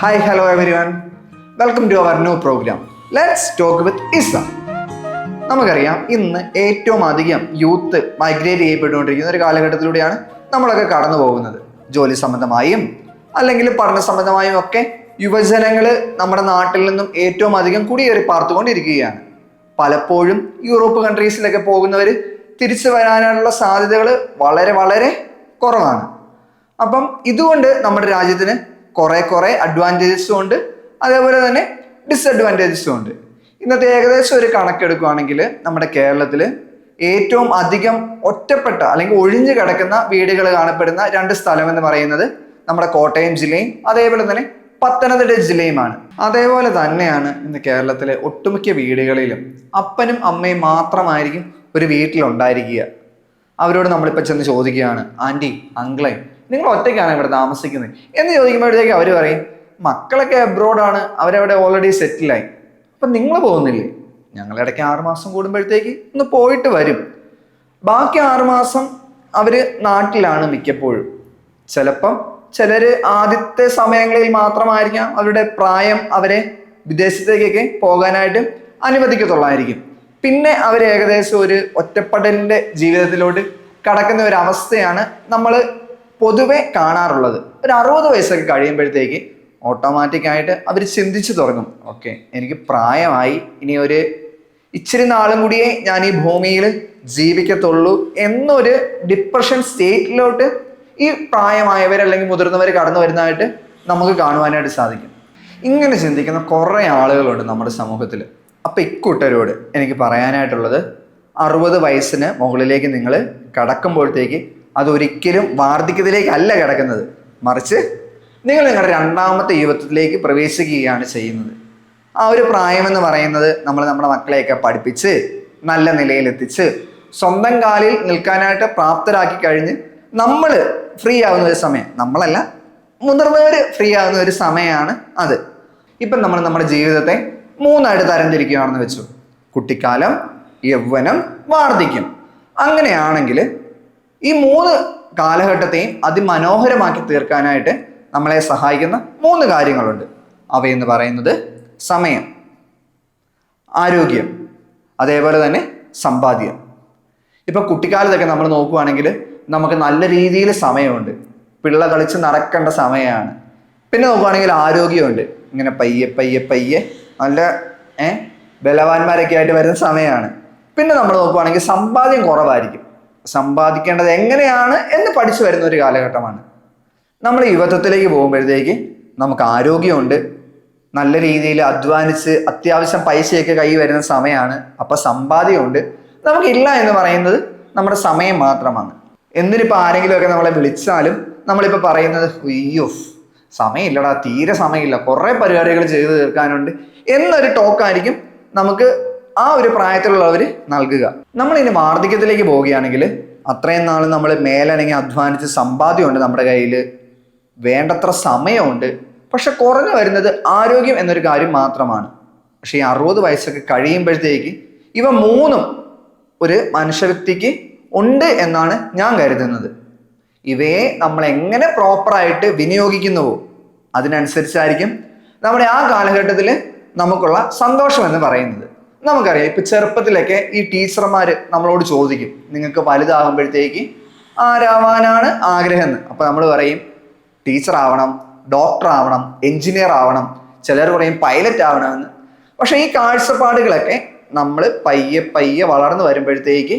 Hi hello everyone welcome to our new program let's talk with Isa നമുക്കറിയാം ഇന്ന് ഏറ്റവും അധികം യൂത്ത് മൈഗ്രേറ്റ് ചെയ്യപ്പെട്ടുകൊണ്ടിരിക്കുന്ന ഒരു കാലഘട്ടത്തിലൂടെയാണ് നമ്മളൊക്കെ കടന്നു പോകുന്നത്. ജോലി സംബന്ധമായും അല്ലെങ്കിൽ പഠന സംബന്ധമായും ഒക്കെ യുവജനങ്ങൾ നമ്മുടെ നാട്ടിൽ നിന്നും ഏറ്റവും അധികം കുടിയേറി പാർത്തുകൊണ്ടിരിക്കുകയാണ്. പലപ്പോഴും യൂറോപ്പ് കൺട്രീസിലൊക്കെ പോകുന്നവർ തിരിച്ചു വരാനുള്ള സാധ്യതകൾ വളരെ വളരെ കുറവാണ്. അപ്പം ഇതുകൊണ്ട് നമ്മുടെ രാജ്യത്തിന് കുറെ കുറെ അഡ്വാന്റേജസും ഉണ്ട്. അതേപോലെ തന്നെ ഡിസഡ്വാന്റേജസും ഉണ്ട്. ഇന്നത്തെ ഏകദേശം ഒരു കണക്കെടുക്കുകയാണെങ്കിൽ നമ്മുടെ കേരളത്തിൽ ഏറ്റവും അധികം ഒറ്റപ്പെട്ട അല്ലെങ്കിൽ ഒഴിഞ്ഞു കിടക്കുന്ന വീടുകൾ കാണപ്പെടുന്ന രണ്ട് സ്ഥലം എന്ന് പറയുന്നത് നമ്മുടെ കോട്ടയം ജില്ലയും അതേപോലെ തന്നെ പത്തനംതിട്ട ജില്ലയുമാണ്. അതേപോലെ തന്നെയാണ് ഇന്ന് കേരളത്തിലെ ഒട്ടുമിക്ക വീടുകളിലും അപ്പനും അമ്മയും മാത്രമായിരിക്കും ഒരു വീട്ടിലുണ്ടായിരിക്കുക. അവരോട് നമ്മളിപ്പോൾ ചെന്ന് ചോദിക്കുകയാണ് ആന്റി അങ്കിളെ നിങ്ങൾ ഒറ്റയ്ക്കാണ് ഇവിടെ താമസിക്കുന്നത്? എന്ന് ചോദിക്കുമ്പോഴത്തേക്ക് അവർ പറയും മക്കളൊക്കെ അബ്രോഡാണ് അവരവിടെ ഓൾറെഡി സെറ്റിലായി അപ്പം നിങ്ങൾ പോകുന്നില്ലേ? ഞങ്ങൾ ഇടയ്ക്ക് ആറ് മാസം കൂടുമ്പോഴത്തേക്ക് ഒന്ന് പോയിട്ട് വരും. ബാക്കി ആറുമാസം അവർ നാട്ടിലാണ് മിക്കപ്പോഴും. ചിലപ്പം ചിലർ ആദ്യത്തെ സമയങ്ങളിൽ മാത്രമായിരിക്കാം അവരുടെ പ്രായം അവരെ വിദേശത്തേക്കൊക്കെ പോകാനായിട്ട് അനുവദിക്കത്തുള്ളായിരിക്കും. പിന്നെ അവർ ഏകദേശം ഒരു ഒറ്റപ്പെടലിന്റെ ജീവിതത്തിലോട്ട് കടക്കുന്ന ഒരു അവസ്ഥയാണ് നമ്മൾ പൊതുവെ കാണാറുള്ളത്. ഒരു അറുപത് വയസ്സൊക്കെ കഴിയുമ്പോഴത്തേക്ക് ഓട്ടോമാറ്റിക്കായിട്ട് അവർ ചിന്തിച്ചു തുടങ്ങും. ഓക്കെ എനിക്ക് പ്രായമായി ഇനി ഒരു ഇച്ചിരി നാളും കൂടിയേ ഞാൻ ഈ ഭൂമിയിൽ ജീവിക്കത്തുള്ളൂ എന്നൊരു ഡിപ്രഷൻ സ്റ്റേറ്റിലോട്ട് ഈ പ്രായമായവർ അല്ലെങ്കിൽ മുതിർന്നവർ കടന്നു വരുന്നതായിട്ട് നമുക്ക് കാണുവാനായിട്ട് സാധിക്കും. ഇങ്ങനെ ചിന്തിക്കുന്ന കുറേ ആളുകളുണ്ട് നമ്മുടെ സമൂഹത്തിൽ അപ്പം ഇക്കൂട്ടരോട് എനിക്ക് പറയാനായിട്ടുള്ളത് അറുപത് വയസ്സിന് മുകളിലേക്ക് നിങ്ങൾ കടക്കുമ്പോഴത്തേക്ക് അതൊരിക്കലും വാർദ്ധക്യത്തിലേക്കല്ല കിടക്കുന്നത്. മറിച്ച് നിങ്ങൾ നിങ്ങളുടെ രണ്ടാമത്തെ യുവത്വത്തിലേക്ക് പ്രവേശിക്കുകയാണ് ചെയ്യുന്നത്. ആ ഒരു പ്രായമെന്ന് പറയുന്നത് നമ്മൾ നമ്മുടെ മക്കളെയൊക്കെ പഠിപ്പിച്ച് നല്ല നിലയിലെത്തിച്ച് സ്വന്തം കാലിൽ നിൽക്കാനായിട്ട് പ്രാപ്തരാക്കി കഴിഞ്ഞ് നമ്മൾ ഫ്രീ ആവുന്ന ഒരു സമയം. നമ്മളല്ല മുതിർന്നവർ ഫ്രീ ആവുന്ന ഒരു സമയമാണ് അത്. ഇപ്പം നമ്മൾ നമ്മുടെ ജീവിതത്തെ മൂന്നായിട്ട് തരംതിരിക്കുകയാണെന്ന് വെച്ചു. കുട്ടിക്കാലം യൗവനം വാർദ്ധക്യം അങ്ങനെയാണെങ്കിൽ ഈ മൂന്ന് കാലഘട്ടത്തെയും അതിമനോഹരമാക്കി തീർക്കാനായിട്ട് നമ്മളെ സഹായിക്കുന്ന മൂന്ന് കാര്യങ്ങളുണ്ട്. അവയെന്ന് പറയുന്നത് സമയം ആരോഗ്യം അതേപോലെ തന്നെ സമ്പാദ്യം. ഇപ്പം കുട്ടിക്കാലത്തൊക്കെ നമ്മൾ നോക്കുവാണെങ്കിൽ നമുക്ക് നല്ല രീതിയിൽ സമയമുണ്ട്. പിള്ള കളിച്ച് നടക്കേണ്ട സമയമാണ്. പിന്നെ നോക്കുവാണെങ്കിൽ ആരോഗ്യമുണ്ട്. ഇങ്ങനെ പയ്യെ പയ്യെ പയ്യെ നല്ല ഏ ബലവാന്മാരൊക്കെ ആയിട്ട് വരുന്ന സമയമാണ്. പിന്നെ നമ്മൾ നോക്കുവാണെങ്കിൽ സമ്പാദ്യം കുറവായിരിക്കും. സമ്പാദിക്കേണ്ടത് എങ്ങനെയാണ് എന്ന് പഠിച്ചു വരുന്ന ഒരു കാലഘട്ടമാണ്. നമ്മൾ യുവത്വത്തിലേക്ക് പോകുമ്പോഴത്തേക്ക് നമുക്ക് ആരോഗ്യമുണ്ട്. നല്ല രീതിയിൽ അധ്വാനിച്ച് അത്യാവശ്യം പൈസയൊക്കെ കൈ വരുന്ന സമയമാണ്. അപ്പം സമ്പാദ്യമുണ്ട്. നമുക്കില്ല എന്ന് പറയുന്നത് നമ്മുടെ സമയം മാത്രമാണ്. എന്തിനിപ്പോൾ ആരെങ്കിലുമൊക്കെ നമ്മളെ വിളിച്ചാലും നമ്മളിപ്പോൾ പറയുന്നത് അയ്യോ സമയമില്ലടാ തീരെ സമയമില്ല. കുറേ പരിപാടികൾ ചെയ്തു തീർക്കാനുണ്ട്. എന്നൊരു ടോക്കായിരിക്കും നമുക്ക് ആ ഒരു പ്രായത്തിലുള്ളവർ നൽകുക. നമ്മൾ ഇനി വാർദ്ധക്യത്തിലേക്ക് പോവുകയാണെങ്കിൽ അത്രയും നാൾ നമ്മൾ മേലനങ്ങി അധ്വാനിച്ച് സമ്പാദ്യമുണ്ട് നമ്മുടെ കയ്യിൽ വേണ്ടത്ര സമയമുണ്ട്. പക്ഷെ കുറഞ്ഞു വരുന്നത് ആരോഗ്യം എന്നൊരു കാര്യം മാത്രമാണ്. പക്ഷെ ഈ അറുപത് വയസ്സൊക്കെ കഴിയുമ്പോഴത്തേക്ക് ഇവ മൂന്നും ഒരു മനുഷ്യവ്യക്തിക്ക് ഉണ്ട് എന്നാണ് ഞാൻ കരുതുന്നത്. ഇവയെ നമ്മൾ എങ്ങനെ പ്രോപ്പറായിട്ട് വിനിയോഗിക്കുന്നുവോ അതിനനുസരിച്ചായിരിക്കും നമ്മുടെ ആ കാലഘട്ടത്തിൽ നമുക്കുള്ള സന്തോഷം എന്ന് പറയുന്നത്. നമുക്കറിയാം ഇപ്പൊ ചെറുപ്പത്തിലൊക്കെ ഈ ടീച്ചർമാർ നമ്മളോട് ചോദിക്കും നിങ്ങൾക്ക് വലുതാകുമ്പോഴത്തേക്ക് ആരാവാനാണ് ആഗ്രഹം എന്ന് അപ്പൊ നമ്മൾ പറയും ടീച്ചർ ആവണം ഡോക്ടർ ആവണം എഞ്ചിനീയർ ആവണം ചിലർ പറയും പൈലറ്റ് ആവണമെന്ന്. പക്ഷേ ഈ കാഴ്ചപ്പാടുകളൊക്കെ നമ്മൾ പയ്യെ പയ്യെ വളർന്നു വരുമ്പോഴത്തേക്ക്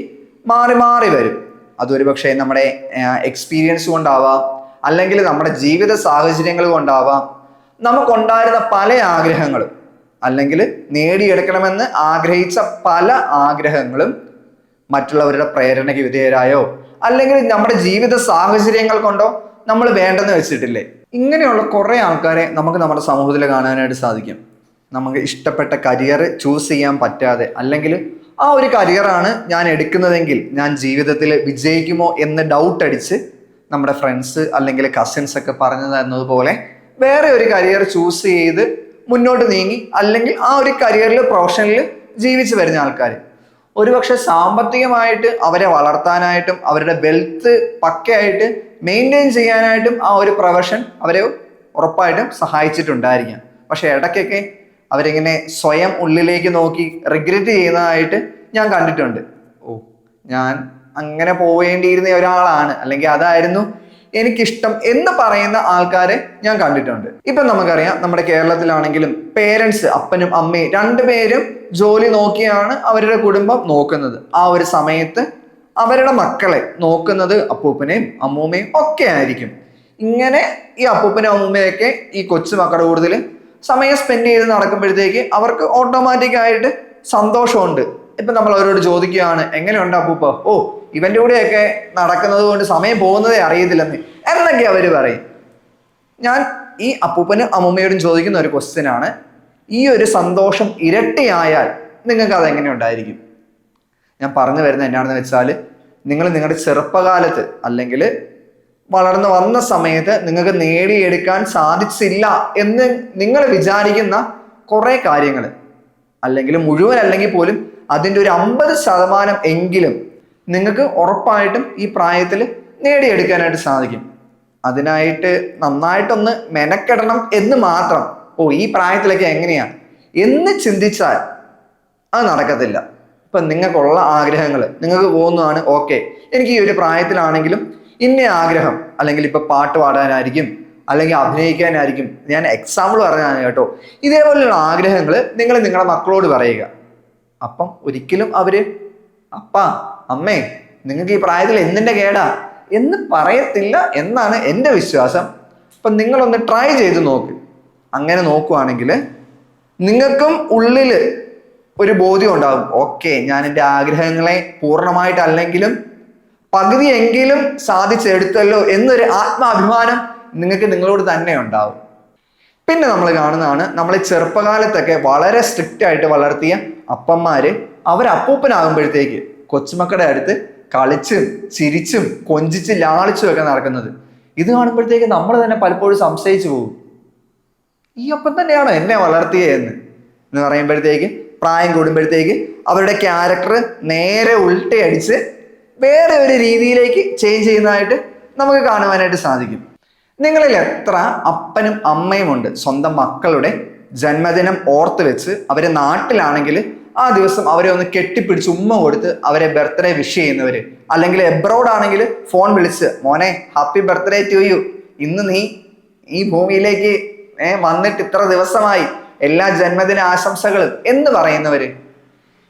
മാറി മാറി വരും. അതൊരു പക്ഷേ നമ്മുടെ എക്സ്പീരിയൻസ് കൊണ്ടാവാം അല്ലെങ്കിൽ നമ്മുടെ ജീവിത സാഹചര്യങ്ങൾ കൊണ്ടാവാം. നമുക്കുണ്ടായിരുന്ന പല ആഗ്രഹങ്ങളും അല്ലെങ്കിൽ നേടിയെടുക്കണമെന്ന് ആഗ്രഹിച്ച പല ആഗ്രഹങ്ങളും മറ്റുള്ളവരുടെ പ്രേരണയ്ക്ക് വിധേയരായോ അല്ലെങ്കിൽ നമ്മുടെ ജീവിത സാഹചര്യങ്ങൾ കൊണ്ടോ നമ്മൾ വേണ്ടെന്ന് വെച്ചിട്ടില്ലേ? ഇങ്ങനെയുള്ള കുറേ ആൾക്കാരെ നമുക്ക് നമ്മുടെ സമൂഹത്തിൽ കാണാനായിട്ട് സാധിക്കും. നമുക്ക് ഇഷ്ടപ്പെട്ട കരിയർ ചൂസ് ചെയ്യാൻ പറ്റാതെ അല്ലെങ്കിൽ ആ ഒരു കരിയറാണ് ഞാൻ എടുക്കുന്നതെങ്കിൽ ഞാൻ ജീവിതത്തിൽ വിജയിക്കുമോ എന്ന് ഡൗട്ട് അടിച്ച് നമ്മുടെ ഫ്രണ്ട്സ് അല്ലെങ്കിൽ കസിൻസ് ഒക്കെ പറഞ്ഞു തന്നതുപോലെ വേറെ ഒരു കരിയർ ചൂസ് ചെയ്ത് മുന്നോട്ട് നീങ്ങി അല്ലെങ്കിൽ ആ ഒരു കരിയറിൽ പ്രൊഫഷനിൽ ജീവിച്ചു വരുന്ന ആൾക്കാർ ഒരുപക്ഷെ സാമ്പത്തികമായിട്ട് അവരെ വളർത്താനായിട്ടും അവരുടെ വെൽത്ത് പക്കയായിട്ട് മെയിന്റെയിൻ ചെയ്യാനായിട്ടും ആ ഒരു പ്രൊഫഷൻ അവരെ ഉറപ്പായിട്ടും സഹായിച്ചിട്ടുണ്ടായിരിക്കാം. പക്ഷേ ഇടയ്ക്കൊക്കെ അവരിങ്ങനെ സ്വയം ഉള്ളിലേക്ക് നോക്കി റിഗ്രറ്റ് ചെയ്യുന്നതായിട്ട് ഞാൻ കണ്ടിട്ടുണ്ട്. ഓ ഞാൻ അങ്ങനെ പോവേണ്ടിയിരുന്ന ഒരാളാണ്. അല്ലെങ്കിൽ അതായിരുന്നു എനിക്കിഷ്ടം എന്ന് പറയുന്ന ആൾക്കാരെ ഞാൻ കണ്ടിട്ടുണ്ട്. ഇപ്പം നമുക്കറിയാം നമ്മുടെ കേരളത്തിലാണെങ്കിലും പേരൻസ് അപ്പനും അമ്മയും രണ്ടുപേരും ജോലി നോക്കിയാണ് അവരുടെ കുടുംബം നോക്കുന്നത്. ആ ഒരു സമയത്ത് അവരുടെ മക്കളെ നോക്കുന്നത് അപ്പൂപ്പനെയും അമ്മൂമ്മയും ഒക്കെ ആയിരിക്കും. ഇങ്ങനെ ഈ അപ്പൂപ്പനും അമ്മൂമ്മയൊക്കെ ഈ കൊച്ചു മക്കളുടെ കൂടുതൽ സമയം സ്പെൻഡ് ചെയ്ത് നടക്കുമ്പോഴത്തേക്ക് അവർക്ക് ഓട്ടോമാറ്റിക് ആയിട്ട് സന്തോഷമുണ്ട്. ഇപ്പം നമ്മൾ അവരോട് ചോദിക്കുകയാണ് എങ്ങനെയുണ്ട് അപ്പൂപ്പ? ഓ ഇവന്റെ കൂടെയൊക്കെ നടക്കുന്നത് കൊണ്ട് സമയം പോകുന്നതേ അറിയത്തില്ലെന്ന്. എന്നൊക്കെ അവർ പറയും. ഞാൻ ഈ അപ്പൂപ്പനും അമ്മൂമ്മയോടും ചോദിക്കുന്ന ഒരു ക്വസ്റ്റ്യൻ ആണ് ഈ ഒരു സന്തോഷം ഇരട്ടിയായാൽ നിങ്ങൾക്ക് അതെങ്ങനെ ഉണ്ടായിരിക്കും? ഞാൻ പറഞ്ഞു വരുന്നത് എന്നാണെന്ന് വെച്ചാൽ നിങ്ങൾ നിങ്ങളുടെ ചെറുപ്പകാലത്ത് അല്ലെങ്കിൽ വളർന്നു വന്ന സമയത്ത് നിങ്ങൾക്ക് നേടിയെടുക്കാൻ സാധിച്ചില്ല എന്ന് നിങ്ങൾ വിചാരിക്കുന്ന കുറേ കാര്യങ്ങൾ. അല്ലെങ്കിൽ മുഴുവൻ അല്ലെങ്കിൽ പോലും അതിന്റെ ഒരു അമ്പത് ശതമാനം എങ്കിലും നിങ്ങൾക്ക് ഉറപ്പായിട്ടും ഈ പ്രായത്തിൽ നേടിയെടുക്കാനായിട്ട് സാധിക്കും. അതിനായിട്ട് നന്നായിട്ടൊന്ന് മെനക്കെടണം എന്ന് മാത്രം. ഓ ഈ പ്രായത്തിലൊക്കെ എങ്ങനെയാണ് എന്ന് ചിന്തിച്ചാൽ അത് നടക്കത്തില്ല. ഇപ്പം നിങ്ങൾക്കുള്ള ആഗ്രഹങ്ങൾ നിങ്ങൾക്ക് പോകുന്നതാണ് ഓക്കെ എനിക്ക് ഈ ഒരു പ്രായത്തിലാണെങ്കിലും ഇന്ന ആഗ്രഹം അല്ലെങ്കിൽ ഇപ്പൊ പാട്ട് പാടാനായിരിക്കും അല്ലെങ്കിൽ അഭിനയിക്കാനായിരിക്കും ഞാൻ എക്സാമ്പിൾ പറഞ്ഞാണ് കേട്ടോ. ഇതേപോലെയുള്ള ആഗ്രഹങ്ങൾ നിങ്ങൾ നിങ്ങളുടെ മക്കളോട് പറയുക. അപ്പം ഒരിക്കലും അവർ അപ്പാ അമ്മേ നിങ്ങൾക്ക് ഈ പ്രായത്തിൽ എന്തിന്റെ കേടാ? എന്ന് പറയത്തില്ല എന്നാണ് എന്റെ വിശ്വാസം. അപ്പം നിങ്ങളൊന്ന് ട്രൈ ചെയ്ത് നോക്ക്. അങ്ങനെ നോക്കുവാണെങ്കിൽ നിങ്ങൾക്കും ഉള്ളിൽ ഒരു ബോധ്യം ഉണ്ടാകും. ഓക്കെ ഞാൻ എന്റെ ആഗ്രഹങ്ങളെ പൂർണമായിട്ടല്ലെങ്കിലും പകുതിയെങ്കിലും സാധിച്ചെടുത്തല്ലോ എന്നൊരു ആത്മാഭിമാനം നിങ്ങൾക്ക് നിങ്ങളോട് തന്നെ ഉണ്ടാവും. പിന്നെ നമ്മൾ കാണുന്നതാണ് നമ്മൾ ചെറുപ്പകാലത്തൊക്കെ വളരെ സ്ട്രിക്റ്റ് ആയിട്ട് വളർത്തിയ അപ്പന്മാര്. അവർ അപ്പൂപ്പനാകുമ്പോഴത്തേക്ക് കൊച്ചുമക്കളുടെ അടുത്ത് കളിച്ചും ചിരിച്ചും കൊഞ്ചിച്ച് ലാളിച്ചും ഒക്കെ നടക്കുന്നത്. ഇത് കാണുമ്പോഴത്തേക്ക് നമ്മൾ തന്നെ പലപ്പോഴും സംശയിച്ചു പോകും. ഈ അപ്പം തന്നെയാണോ എന്നെ വളർത്തിയതെന്ന്? എന്ന് പറയുമ്പോഴത്തേക്ക് പ്രായം കൂടുമ്പോഴത്തേക്ക് അവരുടെ ക്യാരക്ടർ നേരെ ഉൾട്ടയടിച്ച് വേറെ ഒരു രീതിയിലേക്ക് ചേഞ്ച് ചെയ്യുന്നതായിട്ട് നമുക്ക് കാണുവാനായിട്ട് സാധിക്കും. നിങ്ങളിൽ എത്ര അപ്പനും അമ്മയും ഉണ്ട്? സ്വന്തം മക്കളുടെ ജന്മദിനം ഓർത്ത് വെച്ച് അവരെ നാട്ടിലാണെങ്കിൽ ആ ദിവസം അവരെ ഒന്ന് കെട്ടിപ്പിടിച്ച് ഉമ്മ കൊടുത്ത് അവരെ ബർത്ത്ഡേ വിഷ് ചെയ്യുന്നവര്. അല്ലെങ്കിൽ എബ്രോഡ് ആണെങ്കിൽ ഫോൺ വിളിച്ച് മോനെ ഹാപ്പി ബർത്ത്ഡേ ടു യു ഇന്ന് നീ ഈ ഭൂമിയിലേക്ക് വന്നിട്ട് ഇത്ര ദിവസമായി. എല്ലാ ജന്മദിന ആശംസകളും എന്ന് പറയുന്നവര്.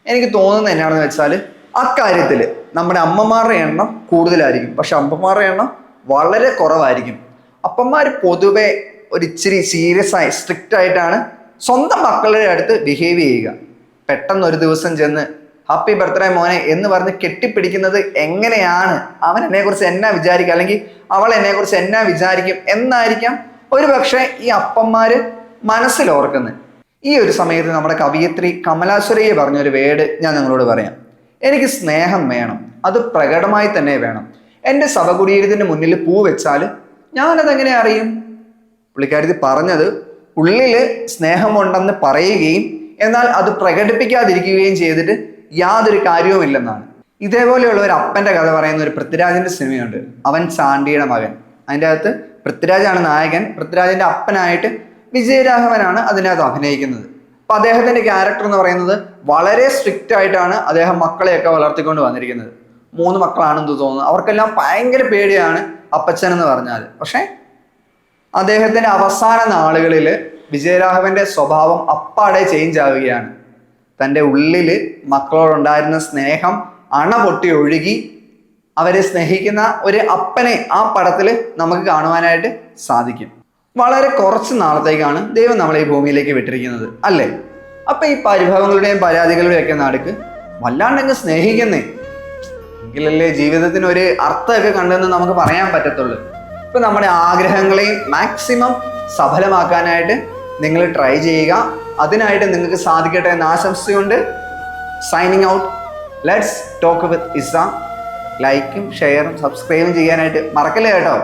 എനിക്ക് തോന്നുന്നത് എന്നാണെന്ന് വെച്ചാൽ അക്കാര്യത്തിൽ നമ്മുടെ അമ്മമാരുടെ എണ്ണം കൂടുതലായിരിക്കും. പക്ഷെ അമ്മമാരുടെ എണ്ണം വളരെ കുറവായിരിക്കും. അപ്പന്മാർ പൊതുവെ ഒരു ഇച്ചിരി സീരിയസ് ആയി സ്ട്രിക്റ്റ് ആയിട്ടാണ് സ്വന്തം മക്കളുടെ അടുത്ത് ബിഹേവ് ചെയ്യുക. പെട്ടെന്ന് ഒരു ദിവസം ചെന്ന് ഹാപ്പി ബർത്ത്ഡേ മോനെ എന്ന് പറഞ്ഞ് കെട്ടിപ്പിടിക്കുന്നത് എങ്ങനെയാണ്? അവൻ എന്നെക്കുറിച്ച് എന്നാ വിചാരിക്കുക അല്ലെങ്കിൽ അവൾ എന്നെക്കുറിച്ച് എന്നാ വിചാരിക്കും? എന്നായിരിക്കാം ഒരു പക്ഷേ ഈ അപ്പന്മാർ മനസ്സിലോർക്കുന്നത്. ഈ ഒരു സമയത്ത് നമ്മുടെ കവിയത്രി കമലാസുരയെ പറഞ്ഞൊരു വേട് ഞാൻ നിങ്ങളോട് പറയാം. എനിക്ക് സ്നേഹം വേണം. അത് പ്രകടമായി തന്നെ വേണം. എന്റെ സഭകുടീരത്തിന്റെ മുന്നിൽ പൂ വെച്ചാൽ ഞാനതെങ്ങനെ അറിയും? പുള്ളിക്കാരത്തി പറഞ്ഞത് ഉള്ളിൽ സ്നേഹമുണ്ടെന്ന് പറയുകയും എന്നാൽ അത് പ്രകടിപ്പിക്കാതിരിക്കുകയും ചെയ്തിട്ട് യാതൊരു കാര്യവുമില്ലെന്നാണ് ഇതേപോലെയുള്ള ഒരു അപ്പന്റെ കഥ പറയുന്ന ഒരു പൃഥ്വിരാജിന്റെ സിനിമയുണ്ട്. അവൻ ചാണ്ടിയുടെ മകൻ. അതിന്റെ അകത്ത് പൃഥ്വിരാജാണ് നായകൻ. പൃഥ്വിരാജിന്റെ അപ്പനായിട്ട് വിജയരാഘവനാണ് അതിനകത്ത് അഭിനയിക്കുന്നത്. അപ്പൊ അദ്ദേഹത്തിന്റെ ക്യാരക്ടർ എന്ന് പറയുന്നത് വളരെ സ്ട്രിക്റ്റ് ആയിട്ടാണ് അദ്ദേഹം മക്കളെയൊക്കെ വളർത്തിക്കൊണ്ട് വന്നിരിക്കുന്നത്. മൂന്ന് മക്കളാണെന്ന് തോന്നുന്നു. അവർക്കെല്ലാം ഭയങ്കര പേടിയാണ് അപ്പച്ചൻ എന്ന് പറഞ്ഞാൽ പക്ഷെ അദ്ദേഹത്തിന്റെ അവസാന നാളുകളിൽ വിജയരാഘവന്റെ സ്വഭാവം അപ്പാടെ ചേഞ്ച് ആവുകയാണ്. തന്റെ ഉള്ളിൽ മക്കളോടുണ്ടായിരുന്ന സ്നേഹം അണ പൊട്ടി ഒഴുകി അവരെ സ്നേഹിക്കുന്ന ഒരു അപ്പനെ ആ പടത്തിൽ നമുക്ക് കാണുവാനായിട്ട് സാധിക്കും. വളരെ കുറച്ച് നാളത്തേക്കാണ് ദൈവം നമ്മളെ ഈ ഭൂമിയിലേക്ക് വിട്ടിരിക്കുന്നത് അല്ലേ? അപ്പൊ ഈ പരിഭവങ്ങളുടെയും പരാതികളുടെയും ഒക്കെ നടുക്ക് വല്ലാണ്ടങ്ങ് സ്നേഹിക്കുന്നേ. എങ്കിലല്ലേ ജീവിതത്തിന് ഒരു അർത്ഥമൊക്കെ കണ്ടെന്ന് നമുക്ക് പറയാൻ പറ്റത്തുള്ളൂ. ഇപ്പൊ നമ്മുടെ ആഗ്രഹങ്ങളെയും മാക്സിമം സഫലമാക്കാനായിട്ട് നിങ്ങൾ ട്രൈ ചെയ്യുക. അതിനായിട്ട് നിങ്ങൾക്ക് സാധിക്കട്ടെ എന്ന് ആശംസയുണ്ട്. Signing out let's talk with Isa ലൈക്കും ഷെയറും സബ്സ്ക്രൈബും ചെയ്യാനായിട്ട് മറക്കല്ലേ കേട്ടോ?